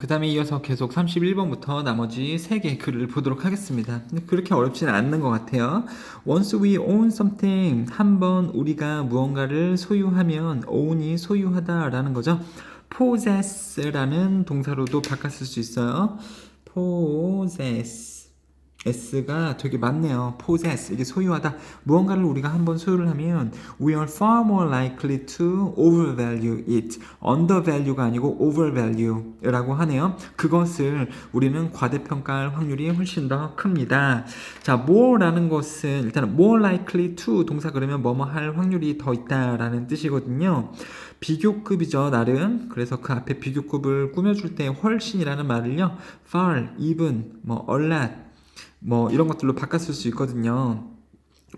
그 다음에 이어서 계속 31번부터 나머지 3개 글을 보도록 하겠습니다. 그렇게 어렵지는 않는 것 같아요. Once we own something, 한번 우리가 무언가를 소유하면 own이 소유하다라는 거죠. possess라는 동사로도 바꿨을 수 있어요. possess. S가 되게 많네요. possess 이게 소유하다. 무언가를 우리가 한번 소유를 하면 we are far more likely to overvalue it. undervalue가 아니고 overvalue라고 하네요. 그것을 우리는 과대평가할 확률이 훨씬 더 큽니다. 자, more라는 것은 일단 more likely to 동사 그러면 뭐뭐 할 확률이 더 있다라는 뜻이거든요. 비교급이죠, 나름. 그래서 그 앞에 비교급을 꾸며줄 때 훨씬이라는 말을요, far, even, 뭐 a lot, 뭐 이런 것들로 바꿨을 수 있거든요.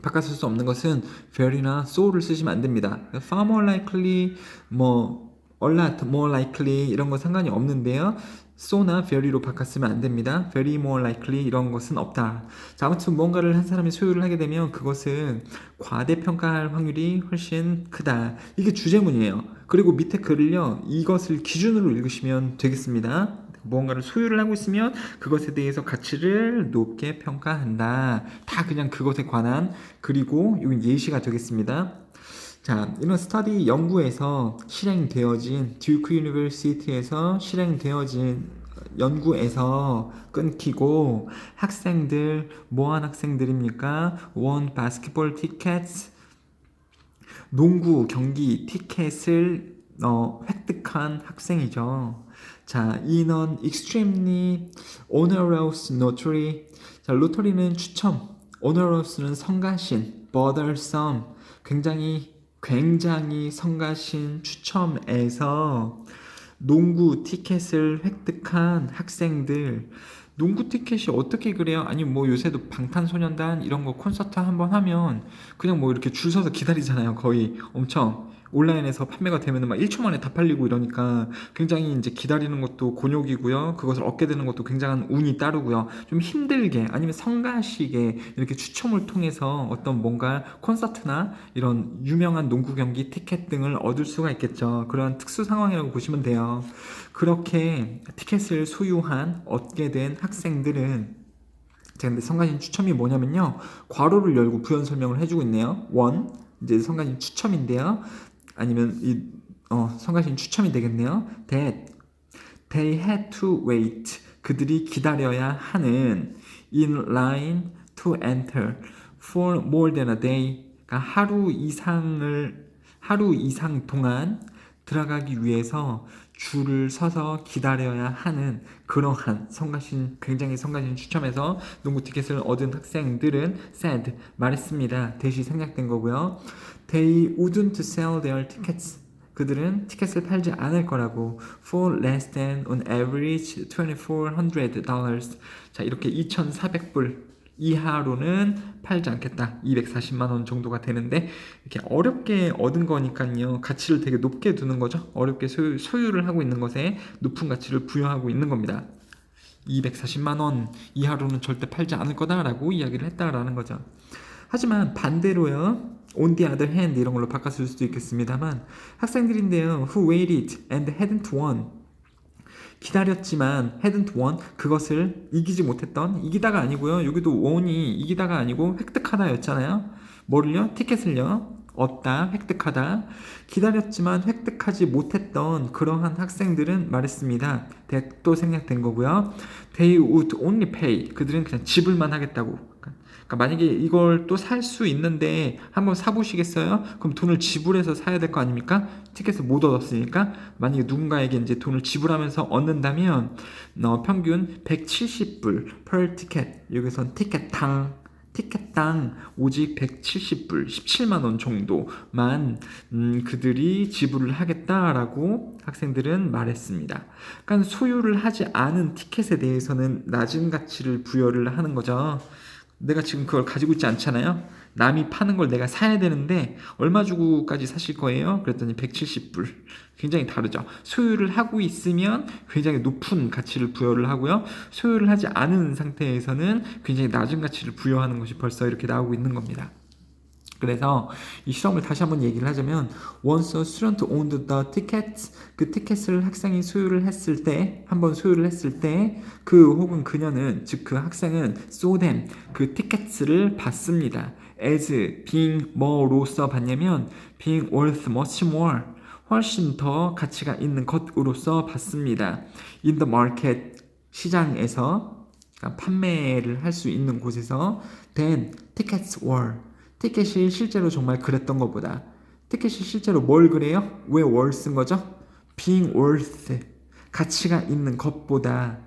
바꿨을 수 없는 것은 very나 so를 쓰시면 안 됩니다. far more likely, 뭐 a lot more likely 이런 거 상관이 없는데요. so나 very로 바꿨으면 안 됩니다. very more likely 이런 것은 없다. 자, 아무튼 무언가를 한 사람이 소유를 하게 되면 그것은 과대평가할 확률이 훨씬 크다. 이게 주제문이에요. 그리고 밑에 글을요, 이것을 기준으로 읽으시면 되겠습니다. 무언가를 소유를 하고 있으면 그것에 대해서 가치를 높게 평가한다. 다 그냥 그것에 관한 그리고 이건 예시가 되겠습니다. 자, 이런 스터디 연구에서 실행되어진 듀크 유니버시티에서 실행되어진 연구에서 끊기고 학생들 뭐한 학생들입니까? 원 바스켓볼 티켓 농구 경기 티켓을 어, 획득한 학생이죠. 자, 인원 extremely onerous lottery. 자, 로터리는 추첨, onerous는 성가신, bothersome. 굉장히 굉장히 성가신 추첨에서 농구 티켓을 획득한 학생들 농구 티켓이 어떻게 그래요? 아니 뭐 요새도 방탄소년단 이런 거 콘서트 한번 하면 그냥 뭐 이렇게 줄 서서 기다리잖아요. 거의 엄청 온라인에서 판매가 되면 막 1초 만에 다 팔리고 이러니까 굉장히 이제 기다리는 것도 곤욕이고요. 그것을 얻게 되는 것도 굉장한 운이 따르고요. 좀 힘들게 아니면 성가시게 이렇게 추첨을 통해서 어떤 뭔가 콘서트나 이런 유명한 농구 경기 티켓 등을 얻을 수가 있겠죠. 그런 특수 상황이라고 보시면 돼요. 그렇게 티켓을 소유한 얻게 된 학생들은 제가 근데 성가신 추첨이 뭐냐면요. 괄호를 열고 부연 설명을 해주고 있네요. 원 이제 성가신 추첨인데요. 아니면 이 어, 성가신 추첨이 되겠네요. That they had to wait. 그들이 기다려야 하는 in line to enter for more than a day. 그러니까 하루 이상을 하루 이상 동안 들어가기 위해서 줄을 서서 기다려야 하는 그러한 성가신 굉장히 성가신 추첨에서 농구 티켓을 얻은 학생들은 said 말했습니다. 대시 생략된 거고요. They wouldn't sell their tickets. 그들은 티켓을 팔지 않을 거라고 for less than on average 2400 dollars. 자, 이렇게 2,400불 이하로는 팔지 않겠다. 240만 원 정도가 되는데 이렇게 어렵게 얻은 거니까요. 가치를 되게 높게 두는 거죠. 어렵게 소유, 소유를 하고 있는 것에 높은 가치를 부여하고 있는 겁니다. 240만 원 이하로는 절대 팔지 않을 거다라고 이야기를 했다라는 거죠. 하지만 반대로요. On the other hand 이런 걸로 바꿨을 수도 있겠습니다만 학생들인데요. who waited and hadn't won 기다렸지만 hadn't won 그것을 이기지 못했던 이기다가 아니고요. 여기도 won이 이기다가 아니고 획득하다였잖아요. 뭐를요? 티켓을요. 얻다, 획득하다. 기다렸지만 획득하지 못했던 그러한 학생들은 말했습니다. that도 생략된 거고요. They would only pay. 그들은 그냥 지불만 하겠다고. 그러니까 만약에 이걸 또 살 수 있는데 한번 사보시겠어요? 그럼 돈을 지불해서 사야 될 거 아닙니까? 티켓을 못 얻었으니까 만약에 누군가에게 이제 돈을 지불하면서 얻는다면 어, 평균 170불 per 티켓 여기선 티켓당 티켓당 오직 170불 17만 원 정도만 음, 그들이 지불을 하겠다라고 학생들은 말했습니다. 그러니까 소유를 하지 않은 티켓에 대해서는 낮은 가치를 부여를 하는 거죠. 내가 지금 그걸 가지고 있지 않잖아요. 남이 파는 걸 내가 사야 되는데 얼마 주고까지 사실 거예요? 그랬더니 170불. 굉장히 다르죠. 소유를 하고 있으면 굉장히 높은 가치를 부여를 하고요. 소유를 하지 않은 상태에서는 굉장히 낮은 가치를 부여하는 것이 벌써 이렇게 나오고 있는 겁니다. 그래서 이 실험을 다시 한번 얘기를 하자면 once a student owned the tickets 그 티켓을 학생이 소유를 했을 때 한번 소유를 했을 때 그 혹은 그녀는 즉 그 학생은 so them 그 티켓을 받습니다. As being 뭐로서 받냐면 being worth much more 훨씬 더 가치가 있는 것으로서 받습니다. In the market 시장에서 그러니까 판매를 할 수 있는 곳에서 then tickets were 티켓이 실제로 정말 그랬던 것보다 티켓이 실제로 뭘 그래요? 왜 were 쓴 거죠? being worth 가치가 있는 것보다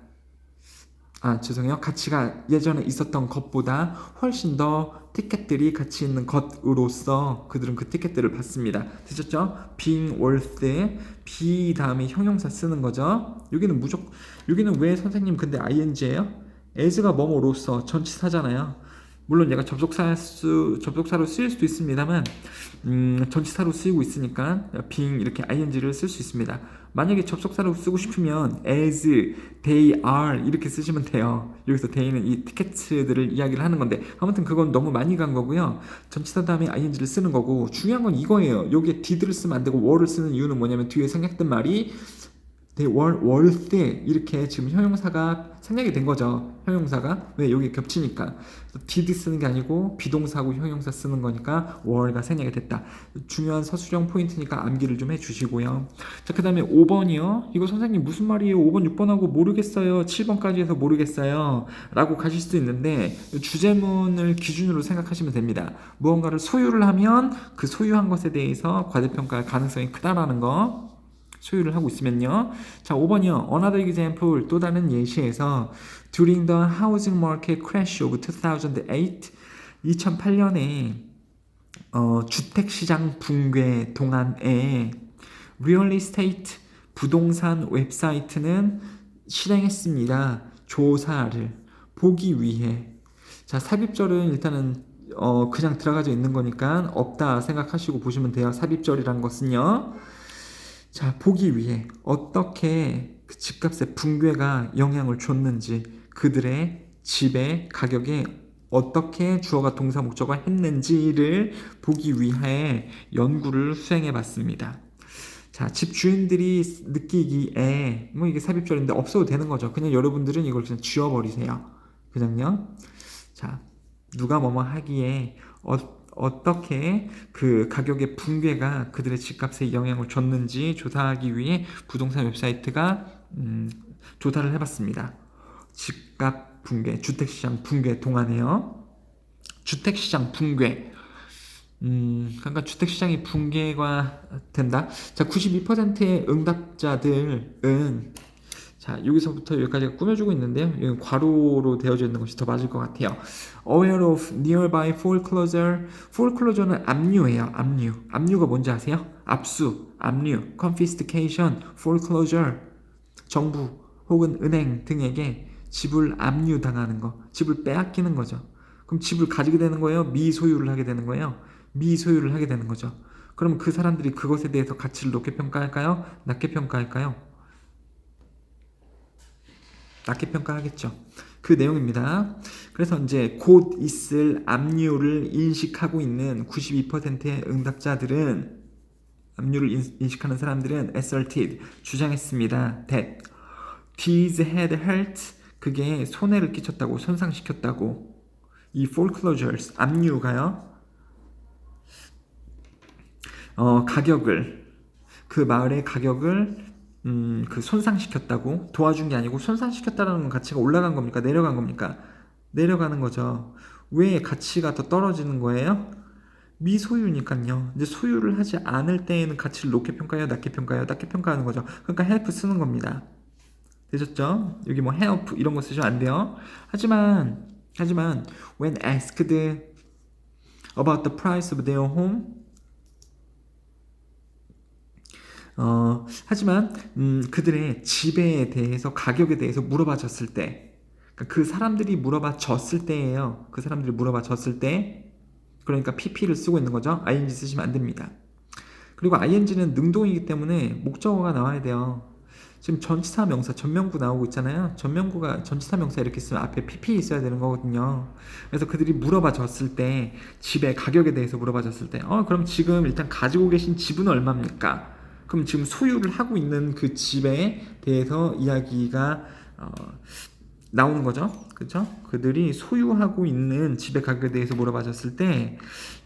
아 죄송해요 가치가 예전에 있었던 것보다 훨씬 더 티켓들이 가치 있는 것으로서 그들은 그 티켓들을 받습니다 되셨죠? being worth be 다음에 형용사 쓰는 거죠 여기는 무조건 여기는 왜 선생님 근데 ing예요? as가 뭐뭐로서 전치사잖아요 물론 얘가 접속사 수, 접속사로 쓰일 수도 있습니다만 음, 전치사로 쓰이고 있으니까 being 이렇게 ing를 쓸 수 있습니다. 만약에 접속사로 쓰고 싶으면 as, they are 이렇게 쓰시면 돼요. 여기서 they는 이 티켓들을 이야기를 하는 건데 아무튼 그건 너무 많이 간 거고요. 전치사 다음에 ing를 쓰는 거고 중요한 건 이거예요. 여기에 did를 쓰면 안 되고 were를 쓰는 이유는 뭐냐면 뒤에 생략된 말이 they were worth 이렇게 지금 형용사가 생략이 된 거죠. 형용사가 왜 여기 겹치니까 did 쓰는 게 아니고 비동사하고 형용사 쓰는 거니까 were가 생략이 됐다. 중요한 서술형 포인트니까 암기를 좀 해주시고요. 자 그다음에 5번이요. 이거 선생님 무슨 말이에요? 5번 6번하고 모르겠어요. 7번까지 해서 모르겠어요. 라고 가실 수도 있는데 주제문을 기준으로 생각하시면 됩니다. 무언가를 소유를 하면 그 소유한 것에 대해서 과대평가할 가능성이 크다라는 거. 소유를 하고 있으면요. 자, 5번이요. Another example, 또 다른 예시에서 During the housing market crash of 2008, 2008년에 어, 주택시장 붕괴 동안에 real estate 부동산 웹사이트는 실행했습니다. 조사를 보기 위해. 자, 삽입절은 일단은 어, 그냥 들어가져 있는 거니까 없다 생각하시고 보시면 돼요. 삽입절이란 것은요. 자, 보기 위해 어떻게 그 집값의 붕괴가 영향을 줬는지 그들의 집의 가격에 어떻게 주어가 동사 목적어 했는지를 보기 위해 연구를 수행해 봤습니다. 자, 집 주인들이 느끼기에 뭐 이게 삽입절인데 없어도 되는 거죠. 그냥 여러분들은 이걸 그냥 지워버리세요. 그냥요. 자, 누가 뭐뭐 하기에 어, 어떻게 그 가격의 붕괴가 그들의 집값에 영향을 줬는지 조사하기 위해 부동산 웹사이트가 음, 조사를 해봤습니다. 집값 붕괴, 주택시장 붕괴 동안에요. 주택시장 붕괴. 음, 그러니까 주택시장이 붕괴가 된다. 자, 92%의 응답자들은 자, 여기서부터 여기까지가 꾸며주고 있는데요. 여기 괄호로 되어져 있는 것이 더 맞을 것 같아요. Aware of nearby foreclosure. foreclosure는 압류예요. 압류. 압류가 뭔지 아세요? 압수, 압류, confiscation, foreclosure. 정부 혹은 은행 등에게 집을 압류당하는 거, 집을 빼앗기는 거죠. 그럼 집을 가지게 되는 거예요? 미소유를 하게 되는 거예요? 미소유를 하게 되는 거죠. 그럼 그 사람들이 그것에 대해서 가치를 높게 평가할까요? 낮게 평가할까요? 낮게 평가하겠죠. 그 내용입니다. 그래서 이제 곧 있을 압류를 인식하고 있는 92%의 응답자들은 압류를 인식하는 사람들은 asserted 주장했습니다. that these had hurt 그게 손해를 끼쳤다고 손상시켰다고 이 foreclosures 압류가요. 어, 가격을 그 마을의 가격을 음, 그 손상시켰다고 도와준 게 아니고 손상시켰다라는 가치가 올라간 겁니까? 내려간 겁니까? 내려가는 거죠. 왜 가치가 더 떨어지는 거예요? 미소유니까요. 이제 소유를 하지 않을 때에는 가치를 높게 평가해요, 낮게 평가해요, 낮게 평가하는 거죠. 그러니까 help 쓰는 겁니다. 되셨죠? 여기 뭐 help 이런 거 쓰시면 안 돼요. 하지만 하지만 when asked about the price of their home 어, 하지만 음, 그들의 집에 대해서 가격에 대해서 물어봐 줬을 때, 그러니까 그 사람들이 물어봐 줬을 때예요. 그 사람들이 물어봐 줬을 때, 그러니까 pp를 쓰고 있는 거죠. ing 쓰시면 안 됩니다. 그리고 ing는 능동이기 때문에 목적어가 나와야 돼요. 지금 전치사 명사 전명구 나오고 있잖아요. 전명구가 전치사 명사 이렇게 쓰면 앞에 pp 있어야 되는 거거든요. 그래서 그들이 물어봐 줬을 때 집의 가격에 대해서 물어봐 줬을 때, 어 그럼 지금 일단 가지고 계신 집은 얼마입니까? 그럼 지금 소유를 하고 있는 그 집에 대해서 이야기가 어, 나오는 거죠. 그죠? 그들이 소유하고 있는 집의 가격에 대해서 물어봐줬을 때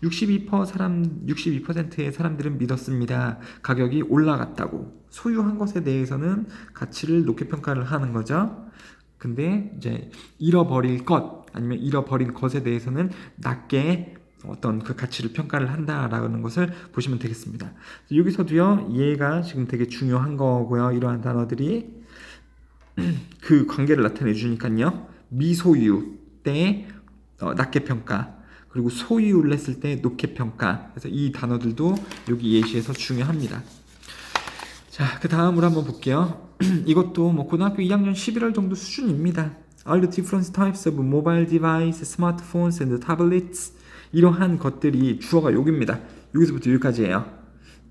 62% 사람 62%의 사람들은 믿었습니다. 가격이 올라갔다고. 소유한 것에 대해서는 가치를 높게 평가를 하는 거죠. 근데 이제 잃어버릴 것 아니면 잃어버린 것에 대해서는 낮게 어떤 그 가치를 평가를 한다라는 것을 보시면 되겠습니다. 여기서도요, 얘가 지금 되게 중요한 거고요. 이러한 단어들이 그 관계를 나타내 주니까요. 미소유 때 어, 낮게 평가 그리고 소유를 했을 때 높게 평가 그래서 이 단어들도 여기 예시에서 중요합니다. 자, 그 다음으로 한번 볼게요. 이것도 뭐 고등학교 2학년 11월 정도 수준입니다. All the different types of mobile device, smartphones and tablets 이러한 것들이 주어가 여기입니다. 여기서부터 여기까지예요.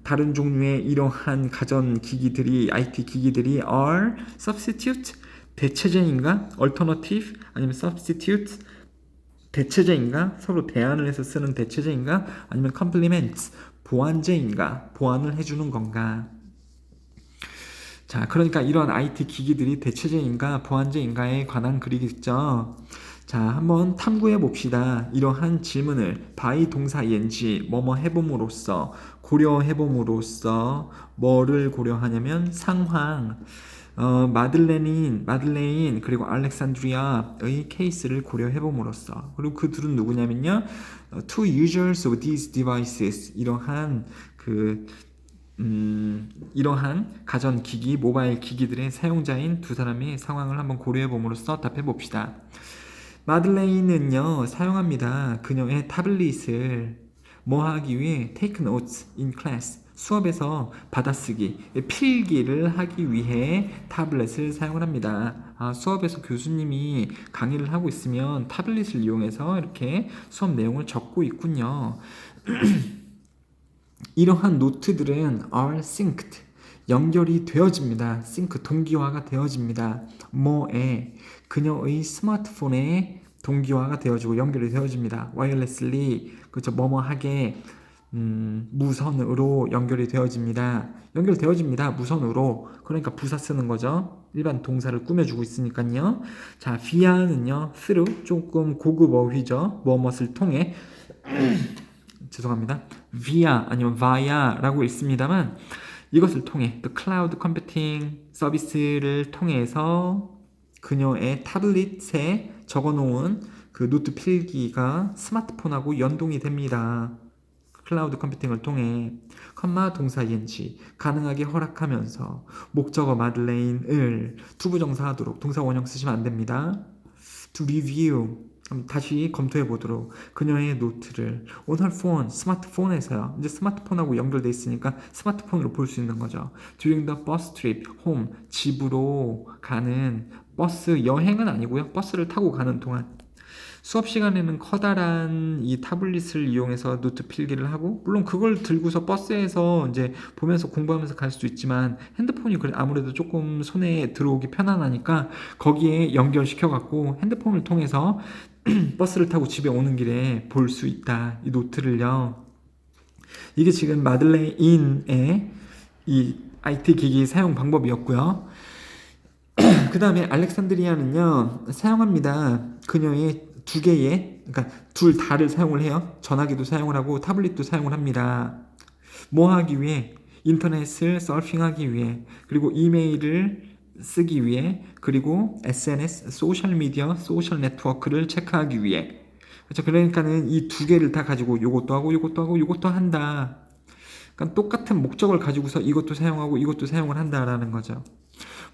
다른 종류의 이러한 가전 기기들이 IT 기기들이 are substitute 대체제인가 alternative 아니면 substitute 대체제인가 서로 대안을 해서 쓰는 대체제인가 아니면 complement 보완제인가 보완을 해주는 건가 자 그러니까 이런 IT 기기들이 대체제인가 보완제인가에 관한 글이겠죠 자, 한번 탐구해 봅시다. 이러한 질문을 by 동사 ing 뭐뭐 해봄으로써 고려해 봄으로써 뭐를 고려하냐면 상황 어, 마들레닌, 마들레인 그리고 알렉산드리아의 케이스를 고려해 봄으로써 그리고 그 둘은 누구냐면요. 어, two users of these devices 이러한 그 음, 이러한 가전 기기, 모바일 기기들의 사용자인 두 사람의 상황을 한번 고려해 봄으로써 답해 봅시다. 마들레인은요 사용합니다. 그녀의 타블릿을 뭐 하기 위해 take notes in class 수업에서 받아쓰기 필기를 하기 위해 타블렛을 사용을 합니다. 아, 수업에서 교수님이 강의를 하고 있으면 타블릿을 이용해서 이렇게 수업 내용을 적고 있군요. 이러한 노트들은 are synced 연결이 되어집니다. 싱크 동기화가 되어집니다. 뭐에 그녀의 스마트폰에 동기화가 되어지고 연결이 되어집니다. 와이어리슬리 그렇죠 뭐뭐하게 음, 무선으로 연결이 되어집니다. 연결되어집니다. 무선으로. 그러니까 부사 쓰는 거죠. 일반 동사를 꾸며주고 있으니까요. 자, via는요, through 조금 고급 어휘죠. 뭐뭇을 통해 죄송합니다. via 아니면 via라고 있습니다만 이것을 통해 the cloud computing 서비스를 통해서 그녀의 타블릿에 적어놓은 그 노트 필기가 스마트폰하고 연동이 됩니다. 클라우드 컴퓨팅을 통해 컴마 동사 ing 가능하게 허락하면서 목적어 마들레인을 투부정사하도록 동사 원형 쓰시면 안 됩니다. to review 다시 검토해 보도록 그녀의 노트를 her phone 스마트폰에서요. 이제 스마트폰하고 연결돼 있으니까 스마트폰으로 볼 수 있는 거죠. during the bus trip home 집으로 가는 버스 여행은 아니고요. 버스를 타고 가는 동안 수업 시간에는 커다란 이 타블릿을 이용해서 노트 필기를 하고 물론 그걸 들고서 버스에서 이제 보면서 공부하면서 갈 수도 있지만 핸드폰이 아무래도 조금 손에 들어오기 편안하니까 거기에 연결시켜 갖고 핸드폰을 통해서 버스를 타고 집에 오는 길에 볼 수 있다. 이 노트를요. 이게 지금 마들레인의 이 IT 기기 사용 방법이었고요. 그 다음에 알렉산드리아는요, 사용합니다. 그녀의 두 개의, 그러니까 둘 다를 사용을 해요. 전화기도 사용을 하고 타블릿도 사용을 합니다. 뭐 하기 위해? 인터넷을 서핑하기 위해, 그리고 이메일을 쓰기 위해 그리고 SNS 소셜 미디어 소셜 네트워크를 체크하기 위해. 그렇죠? 그러니까는 이 두 개를 다 가지고 이것도 하고 이것도 하고 이것도 한다. 그러니까 똑같은 목적을 가지고서 이것도 사용하고 이것도 사용을 한다라는 거죠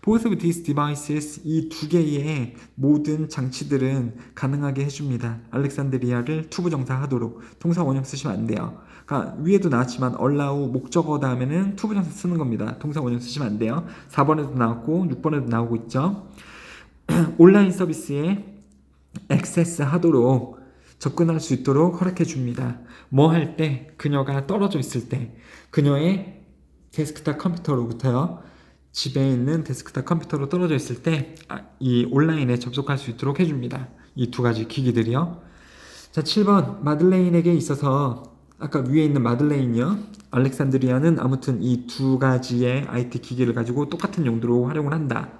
Of these devices 이두 개의 모든 장치들은 가능하게 해줍니다. 알렉산드리아를 투부 정사하도록 동사 원형 쓰시면 안 돼요. 그러니까 위에도 나왔지만 allow 목적어 다음에는 투부 정사 쓰는 겁니다. 동사 원형 쓰시면 안 돼요. 4번에도 나왔고 6번에도 나오고 있죠. 온라인 서비스에 액세스 하도록 접근할 수 있도록 허락해 줍니다. 뭐 할 때 그녀가 떨어져 있을 때 그녀의 데스크탑 컴퓨터로부터요. 집에 있는 데스크탑 컴퓨터로 떨어져 있을 때 이 온라인에 접속할 수 있도록 해줍니다. 이 두 가지 기기들이요. 자, 7번 마들레인에게 있어서 아까 위에 있는 마들레인이요. 알렉산드리아는 아무튼 이 두 가지의 IT 기기를 가지고 똑같은 용도로 활용을 한다.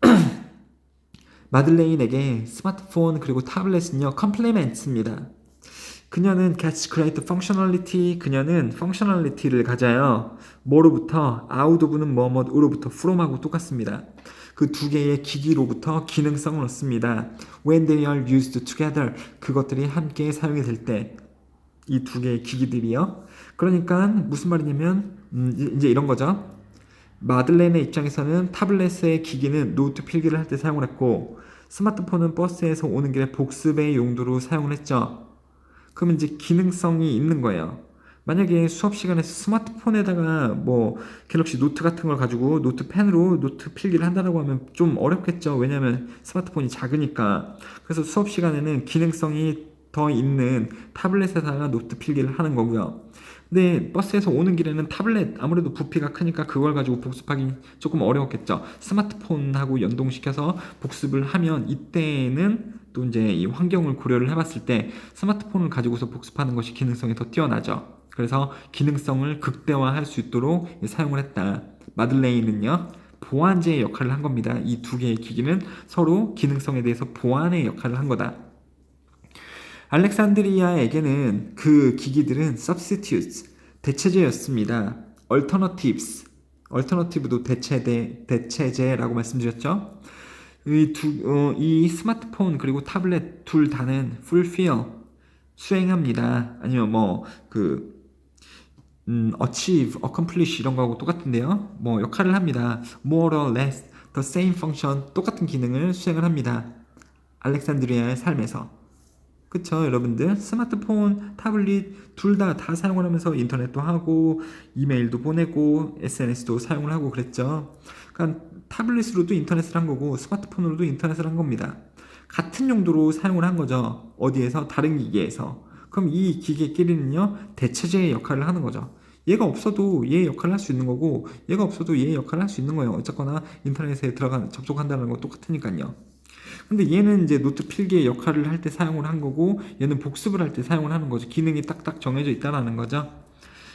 마들레인에게 스마트폰 그리고 타블렛은요 컴플리멘트입니다. 그녀는 gets great functionality. 그녀는 functionality를 가져요. 뭐로부터 out of는 뭐뭐으로부터 from하고 똑같습니다. 그 두 개의 기기로부터 기능성을 얻습니다. When they are used together. 그것들이 함께 사용이 될 때. 이 두 개의 기기들이요. 그러니까 무슨 말이냐면 음, 이제 이런 거죠. 마들렌의 입장에서는 타블렛의 기기는 노트 필기를 할 때 사용을 했고 스마트폰은 버스에서 오는 길에 복습의 용도로 사용을 했죠. 그러면 이제 기능성이 있는 거예요. 만약에 수업 시간에서 스마트폰에다가 뭐 갤럭시 노트 같은 걸 가지고 노트 펜으로 노트 필기를 한다고 하면 좀 어렵겠죠. 왜냐하면 스마트폰이 작으니까. 그래서 수업 시간에는 기능성이 더 있는 타블렛에다가 노트 필기를 하는 거고요. 근데 버스에서 오는 길에는 타블렛 아무래도 부피가 크니까 그걸 가지고 복습하기 조금 어려웠겠죠. 스마트폰하고 연동시켜서 복습을 하면 이때는 또 이제 이 환경을 고려를 해봤을 때 스마트폰을 가지고서 복습하는 것이 기능성이 더 뛰어나죠. 그래서 기능성을 극대화할 수 있도록 사용을 했다. 마들레인은요. 보완제의 역할을 한 겁니다. 이 두 개의 기기는 서로 기능성에 대해서 보완의 역할을 한 거다. 알렉산드리아에게는 그 기기들은 substitutes, 대체제였습니다. alternatives, alternative도 대체대, 대체제라고 말씀드렸죠. 이, 두, 어, 이 스마트폰 그리고 타블렛 둘 다는 fulfill, 수행합니다. 아니면 뭐, 그, 음, achieve, accomplish 이런 거하고 똑같은데요. 뭐, 역할을 합니다. more or less, the same function, 똑같은 기능을 수행을 합니다. 알렉산드리아의 삶에서. 그쵸 여러분들? 스마트폰 타블릿 둘다다 사용을 하면서 인터넷도 하고 이메일도 보내고 SNS도 사용을 하고 그랬죠. 그러니까 타블릿으로도 인터넷을 한 거고 스마트폰으로도 인터넷을 한 겁니다. 같은 용도로 사용을 한 거죠. 어디에서? 다른 기기에서. 그럼 이 기계끼리는요 대체제의 역할을 하는 거죠. 얘가 없어도 얘의 역할을 할 수 있는 거고 얘가 없어도 얘의 역할을 할 수 있는 거예요. 어쨌거나 인터넷에 들어가 접속한다는 거 똑같으니까요 근데 얘는 이제 노트 필기의 역할을 할 때 사용을 한 거고 얘는 복습을 할 때 사용을 하는 거죠. 기능이 딱딱 정해져 있다라는 거죠.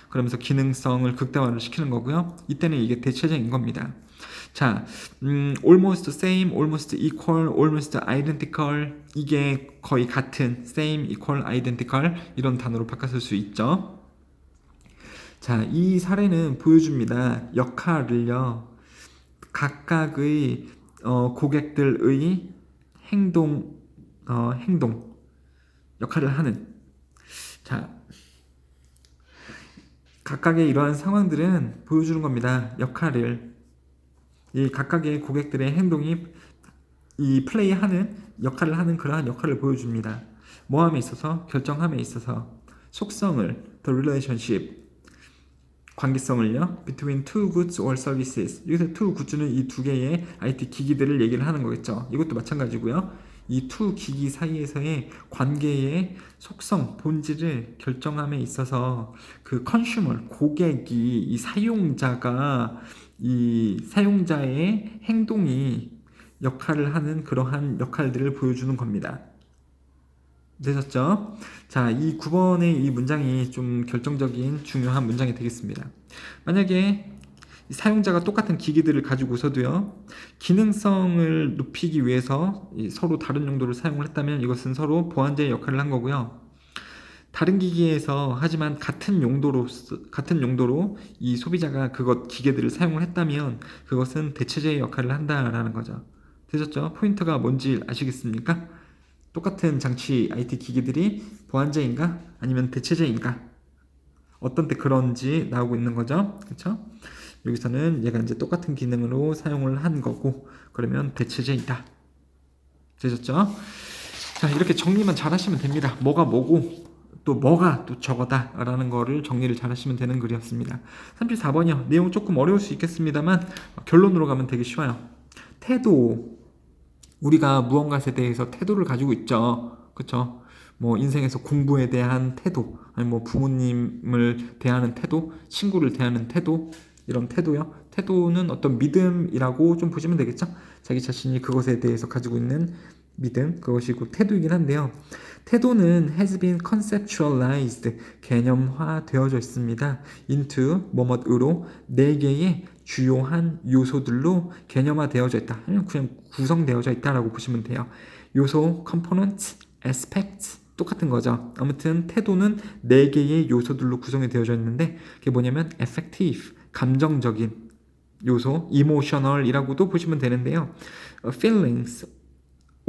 그러면서 기능성을 극대화를 시키는 거고요. 이때는 이게 대체적인 겁니다. 자, 음, almost same, almost equal, almost identical 이게 거의 같은 same, equal, identical 이런 단어로 바꿔 쓸수 있죠. 자, 이 사례는 보여줍니다. 역할을요. 각각의 어, 고객들의 행동, 어, 행동, 역할을 하는. 자, 각각의 이러한 상황들은 보여주는 겁니다. 역할을. 이 각각의 고객들의 행동이 이 플레이하는 역할을 하는 그러한 역할을 보여줍니다. 모함에 있어서, 결정함에 있어서, 속성을, the relationship, 관계성을요. between two goods or services. 여기서 two goods는 이 두 개의 IT 기기들을 얘기를 하는 거겠죠. 이것도 마찬가지고요. 이두 기기 사이에서의 관계의 속성, 본질을 결정함에 있어서 그 컨슈머, 고객이 이 사용자가 이 사용자의 행동이 역할을 하는 그러한 역할들을 보여주는 겁니다. 되셨죠? 자, 이 9번의 이 문장이 좀 결정적인 중요한 문장이 되겠습니다. 만약에 사용자가 똑같은 기기들을 가지고서도요, 기능성을 높이기 위해서 서로 다른 용도를 사용을 했다면 이것은 서로 보완제의 역할을 한 거고요. 다른 기기에서 하지만 같은 용도로 같은 용도로 이 소비자가 그것 기계들을 사용을 했다면 그것은 대체제의 역할을 한다라는 거죠. 되셨죠? 포인트가 뭔지 아시겠습니까? 똑같은 장치 IT 기기들이 보완제인가? 아니면 대체제인가? 어떤 때 그런지 나오고 있는 거죠. 그렇죠 여기서는 얘가 이제 똑같은 기능으로 사용을 한 거고 그러면 대체제이다. 되셨죠? 자 이렇게 정리만 잘 하시면 됩니다. 뭐가 뭐고 또 뭐가 또 저거다 라는 거를 정리를 잘 하시면 되는 글이었습니다. 34번이요. 내용 조금 어려울 수 있겠습니다만 결론으로 가면 되게 쉬워요. 태도 우리가 무언가에 대해서 태도를 가지고 있죠. 그렇죠? 뭐 인생에서 공부에 대한 태도, 아니 뭐 부모님을 대하는 태도, 친구를 대하는 태도 이런 태도요. 태도는 어떤 믿음이라고 좀 보시면 되겠죠. 자기 자신이 그것에 대해서 가지고 있는 믿음 그것이 곧 태도이긴 한데요. 태도는 has been conceptualized 개념화 되어져 있습니다. into 뭐뭇으로 네 개의 주요한 요소들로 개념화 되어져 있다. 아니면 그냥 구성되어져 있다라고 보시면 돼요. 요소, component, aspect 똑같은 거죠. 아무튼 태도는 네 개의 요소들로 구성이 되어져 있는데 그게 뭐냐면 affective 감정적인 요소, emotional이라고도 보시면 되는데요. feelings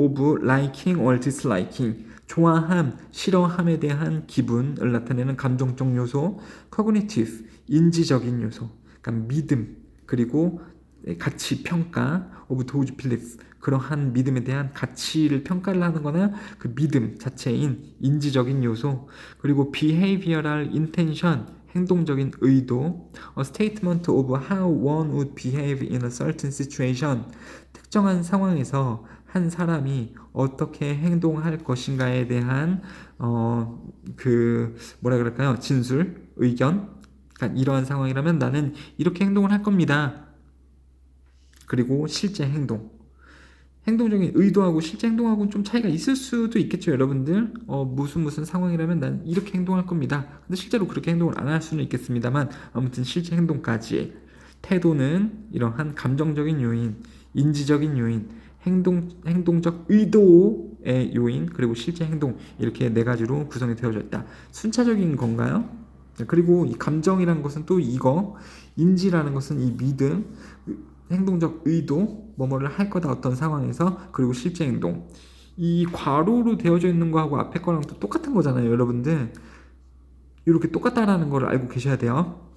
of liking or disliking 좋아함, 싫어함에 대한 기분을 나타내는 감정적 요소, cognitive 인지적인 요소, 그러니까 믿음 그리고 가치 평가 of those beliefs 그러한 믿음에 대한 가치를 평가를 하는 거나 그 믿음 자체인 인지적인 요소 그리고 behavioral intention 행동적인 의도 a statement of how one would behave in a certain situation 특정한 상황에서 한 사람이 어떻게 행동할 것인가에 대한 어 그 뭐라 그럴까요? 진술 의견? 그러니까 이러한 상황이라면 나는 이렇게 행동을 할 겁니다. 그리고 실제 행동. 행동적인 의도하고 실제 행동하고는 좀 차이가 있을 수도 있겠죠, 여러분들. 어, 무슨 무슨 상황이라면 난 이렇게 행동할 겁니다. 근데 실제로 그렇게 행동을 안 할 수는 있겠습니다만, 아무튼 실제 행동까지. 태도는 이러한 감정적인 요인, 인지적인 요인, 행동 행동적 의도의 요인, 그리고 실제 행동 이렇게 네 가지로 구성이 되어져 있다. 순차적인 건가요? 그리고 이 감정이라는 것은 또 이거, 인지라는 것은 이 믿음, 행동적 의도, 뭐뭐를 할 거다 어떤 상황에서 그리고 실제 행동. 이 괄호로 되어져 있는 거하고 앞에 거랑 또 똑같은 거잖아요, 여러분들. 이렇게 똑같다라는 걸 알고 계셔야 돼요.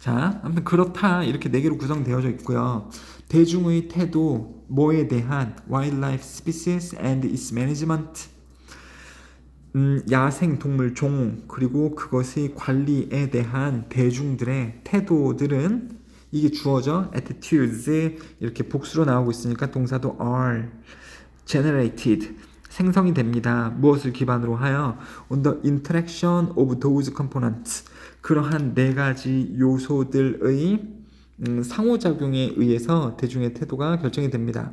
자, 아무튼 그렇다 이렇게 네 개로 구성되어져 있고요. 대중의 태도, 뭐에 대한 wildlife species and its management, 음, 야생 동물 종 그리고 그것의 관리에 대한 대중들의 태도들은 이게 주어져 attitudes 이렇게 복수로 나오고 있으니까 동사도 are generated 생성이 됩니다. 무엇을 기반으로 하여 on the interaction of those components 그러한 네 가지 요소들의 음, 상호작용에 의해서 대중의 태도가 결정이 됩니다.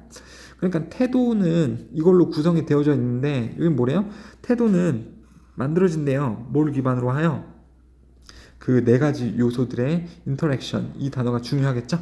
그러니까 태도는 이걸로 구성이 되어져 있는데 여기 뭐래요? 태도는 만들어진대요. 뭘 기반으로 하여? 그 네 가지 요소들의 인터랙션 이 단어가 중요하겠죠?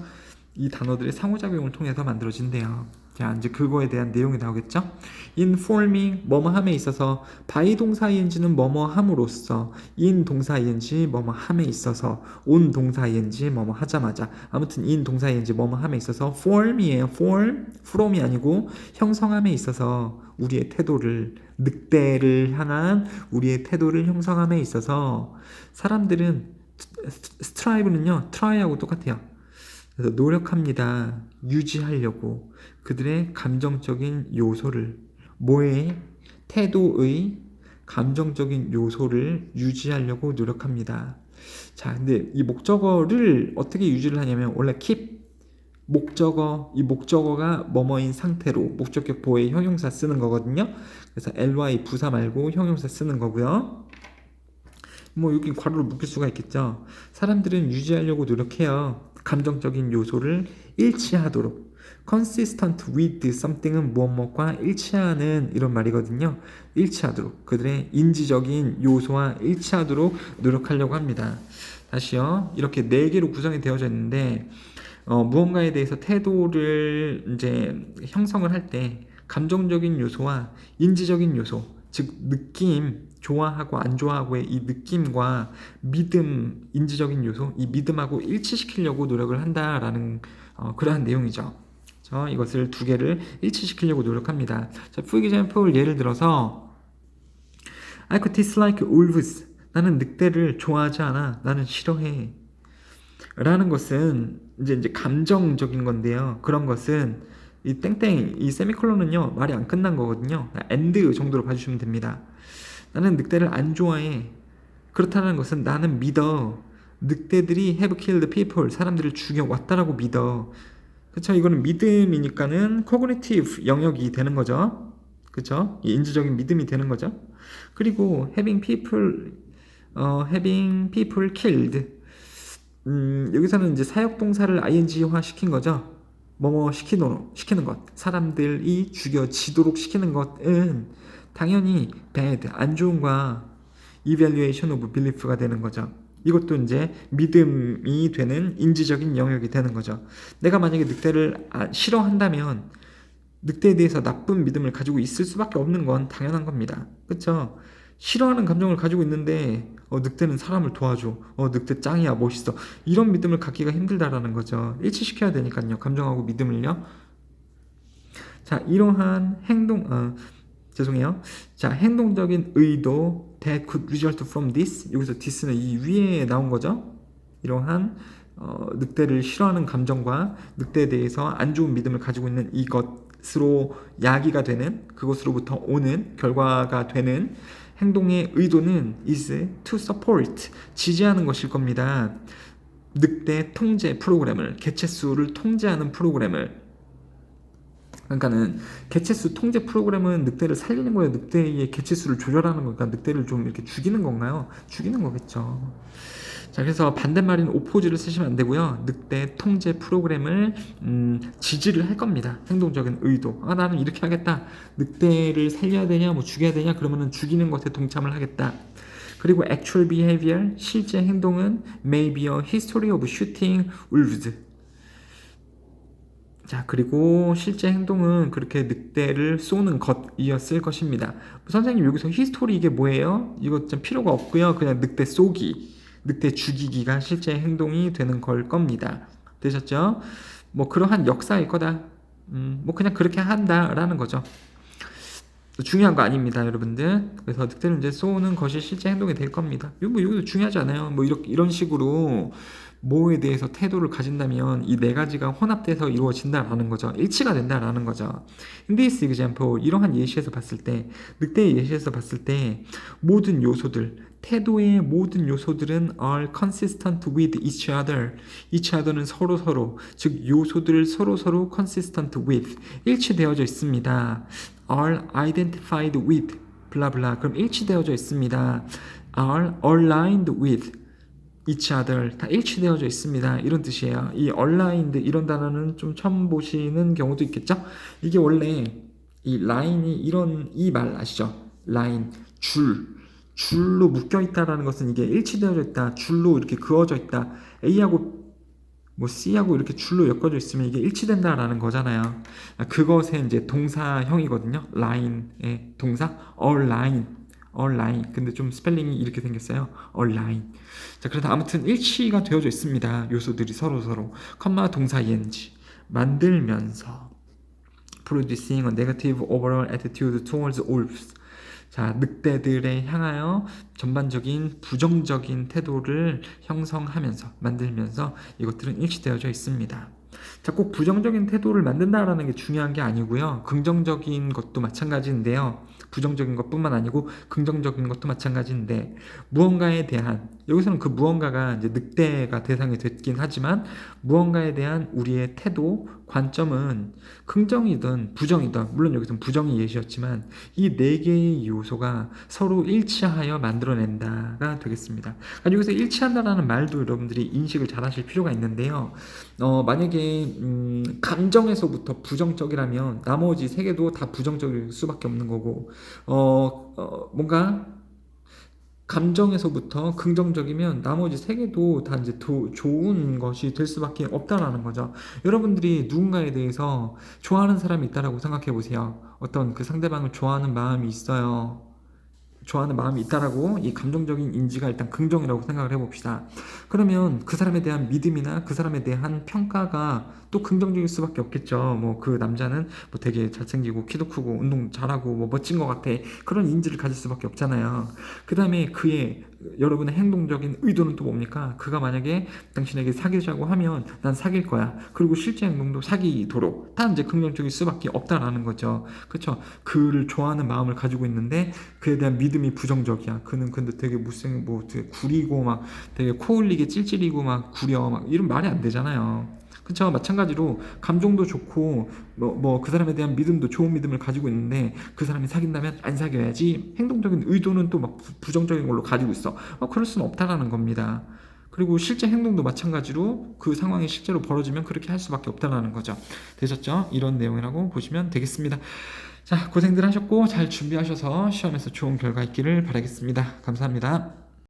이 단어들의 상호작용을 통해서 만들어진대요. 자, 이제 그거에 대한 내용이 나오겠죠? informing 뭐뭐함에 있어서 by 동사 ing는 뭐뭐함으로써 in 동사 ing 뭐뭐함에 있어서 on 동사 ing 뭐뭐 하자마자 아무튼 in 동사 ing 뭐뭐함에 있어서 form이에요. form from이 아니고 형성함에 있어서 우리의 태도를 늑대를 향한 우리의 태도를 형성함에 있어서 사람들은 스트라이브는요 트라이하고 똑같아요. 그래서 노력합니다. 유지하려고 그들의 감정적인 요소를 뭐의 태도의 감정적인 요소를 유지하려고 노력합니다. 자, 근데 이 목적어를 어떻게 유지를 하냐면 원래 keep 목적어 이 목적어가 뭐뭐인 상태로 목적격 보호의 형용사 쓰는 거거든요. 그래서 ly 부사 말고 형용사 쓰는 거고요. 뭐 여기 괄호를 묶일 수가 있겠죠. 사람들은 유지하려고 노력해요. 감정적인 요소를 일치하도록 consistent with something은 무엇무엇과 일치하는 이런 말이거든요. 일치하도록 그들의 인지적인 요소와 일치하도록 노력하려고 합니다. 다시요. 이렇게 네 개로 구성이 되어져 있는데 어, 무언가에 대해서 태도를 이제 형성을 할 때 감정적인 요소와 인지적인 요소, 즉 느낌, 좋아하고 안 좋아하고의 이 느낌과 믿음, 인지적인 요소, 이 믿음하고 일치시키려고 노력을 한다라는 어, 그러한 내용이죠. 저 이것을 두 개를 일치시키려고 노력합니다. 자, for example 예를 들어서 I could dislike wolves. 나는 늑대를 좋아하지 않아. 나는 싫어해. 라는 것은 이제 이제 감정적인 건데요. 그런 것은 이 땡땡 이 세미콜론은요 말이 안 끝난 거거든요. 엔드 정도로 봐주시면 됩니다. 나는 늑대를 안 좋아해. 그렇다는 것은 나는 믿어. 늑대들이 have killed people. 사람들을 죽여 왔다라고 믿어. 그쵸? 이거는 믿음이니까는 cognitive 영역이 되는 거죠. 그쵸? 인지적인 믿음이 되는 거죠. 그리고 having people, 어, having people killed. 음, 여기서는 이제 사역 동사를 ing화 시킨 거죠. 뭐뭐 시키노 시키는 것, 사람들이 죽여지도록 시키는 것은 당연히 bad 안 좋은과 evaluation of belief가 되는 거죠. 이것도 이제 믿음이 되는 인지적인 영역이 되는 거죠. 내가 만약에 늑대를 아- 싫어한다면 늑대에 대해서 나쁜 믿음을 가지고 있을 수밖에 없는 건 당연한 겁니다. 그렇죠? 싫어하는 감정을 가지고 있는데 어, 늑대는 사람을 도와줘. 어, 늑대 짱이야, 멋있어. 이런 믿음을 갖기가 힘들다라는 거죠. 일치시켜야 되니까요. 감정하고 믿음을요. 자, 이러한 행동, 어, 죄송해요. 자, 행동적인 의도 that could result from this. 여기서 this는 이 위에 나온 거죠. 이러한 어, 늑대를 싫어하는 감정과 늑대에 대해서 안 좋은 믿음을 가지고 있는 이것으로 야기가 되는 그것으로부터 오는 결과가 되는 행동의 의도는 is to support 지지하는 것일 겁니다. 늑대 통제 프로그램을 개체 수를 통제하는 프로그램을 그러니까는 개체수 통제 프로그램은 늑대를 살리는 거예요. 늑대의 개체수를 조절하는 거니까 늑대를 좀 이렇게 죽이는 건가요? 죽이는 거겠죠. 자, 그래서 반대말인 오포즈를 쓰시면 안 되고요. 늑대 통제 프로그램을 음, 지지를 할 겁니다. 행동적인 의도. 아, 나는 이렇게 하겠다. 늑대를 살려야 되냐, 뭐 죽여야 되냐, 그러면은 죽이는 것에 동참을 하겠다. 그리고 actual behavior, 실제 행동은 may be a history of shooting wolves. 자, 그리고 실제 행동은 그렇게 늑대를 쏘는 것이었을 것입니다. 선생님 여기서 히스토리 이게 뭐예요? 이거 좀 필요가 없고요. 그냥 늑대 쏘기, 늑대 죽이기가 실제 행동이 되는 걸 겁니다. 되셨죠? 뭐 그러한 역사일 거다. 음, 뭐 그냥 그렇게 한다라는 거죠. 중요한 거 아닙니다, 여러분들. 그래서 늑대를 이제 쏘는 것이 실제 행동이 될 겁니다. 이거 뭐 이것도 중요하지 않아요. 뭐 이렇게 이런 식으로 뭐에 대해서 태도를 가진다면 이 네 가지가 혼합돼서 이루어진다라는 거죠. 일치가 된다라는 거죠. In this example, 이러한 예시에서 봤을 때, 늑대의 예시에서 봤을 때 모든 요소들, 태도의 모든 요소들은 are consistent with each other. each other는 서로 서로, 즉 요소들 서로 서로 consistent with 일치되어져 있습니다. are identified with 블라블라 그럼 일치되어져 있습니다. are aligned with each other 다 일치되어져 있습니다. 이런 뜻이에요. 이 aligned 이런 단어는 좀 처음 보시는 경우도 있겠죠? 이게 원래 이 라인이 이런 이 말 아시죠? 라인 줄 줄로 묶여 있다라는 것은 이게 일치되어져 있다. 줄로 이렇게 그어져 있다. A하고 뭐 C하고 이렇게 줄로 엮어져 있으면 이게 일치된다라는 거잖아요. 그것의 이제 동사형이거든요. line의 동사 align, align. 근데 좀 스펠링이 이렇게 생겼어요. align. 자, 그래서 아무튼 일치가 되어져 있습니다. 요소들이 서로 서로. 컴마 동사 ing 만들면서 producing a negative overall attitude towards wolves. 자, 늑대들에 향하여 전반적인 부정적인 태도를 형성하면서 만들면서 이것들은 일치되어져 있습니다. 자, 꼭 부정적인 태도를 만든다라는 게 중요한 게 아니고요. 긍정적인 것도 마찬가지인데요. 부정적인 것뿐만 아니고 긍정적인 것도 마찬가지인데 무언가에 대한 여기서는 그 무언가가 이제 늑대가 대상이 됐긴 하지만 무언가에 대한 우리의 태도, 관점은 긍정이든 부정이든 물론 여기서는 부정이 예시였지만 이 네 개의 요소가 서로 일치하여 만들어낸다가 되겠습니다. 그러니까 여기서 일치한다라는 말도 여러분들이 인식을 잘 하실 필요가 있는데요. 어, 만약에 음, 감정에서부터 부정적이라면 나머지 세 개도 다 부정적일 수밖에 없는 거고 어, 어, 뭔가 감정에서부터 긍정적이면 나머지 세 개도 다 이제 도, 좋은 것이 될 수밖에 없다라는 거죠. 여러분들이 누군가에 대해서 좋아하는 사람이 있다라고 생각해 보세요. 어떤 그 상대방을 좋아하는 마음이 있어요. 좋아하는 마음이 있다라고 이 감정적인 인지가 일단 긍정이라고 생각을 해봅시다. 그러면 그 사람에 대한 믿음이나 그 사람에 대한 평가가 또 긍정적일 수밖에 없겠죠. 뭐 그 남자는 뭐 되게 잘생기고 키도 크고 운동 잘하고 뭐 멋진 것 같아. 그런 인지를 가질 수밖에 없잖아요. 그 다음에 그의 여러분의 행동적인 의도는 또 뭡니까? 그가 만약에 당신에게 사귀자고 하면 난 사귈 거야. 그리고 실제 행동도 사귀도록 다 이제 긍정적일 수밖에 없다라는 거죠. 그렇죠? 그를 좋아하는 마음을 가지고 있는데 그에 대한 믿음 이 부정적이야. 그는 근데 되게 못생 뭐 되게 구리고 막 되게 코 흘리게 찔찔이고 막 구려 막 이런 말이 안 되잖아요. 그렇죠. 마찬가지로 감정도 좋고 뭐 뭐 그 사람에 대한 믿음도 좋은 믿음을 가지고 있는데 그 사람이 사귄다면 안 사귀어야지 행동적인 의도는 또 막 부정적인 걸로 가지고 있어. 어, 그럴 수는 없다라는 겁니다. 그리고 실제 행동도 마찬가지로 그 상황이 실제로 벌어지면 그렇게 할 수밖에 없다는 거죠. 되셨죠? 이런 내용이라고 보시면 되겠습니다. 자, 고생들 하셨고 잘 준비하셔서 시험에서 좋은 결과 있기를 바라겠습니다. 감사합니다.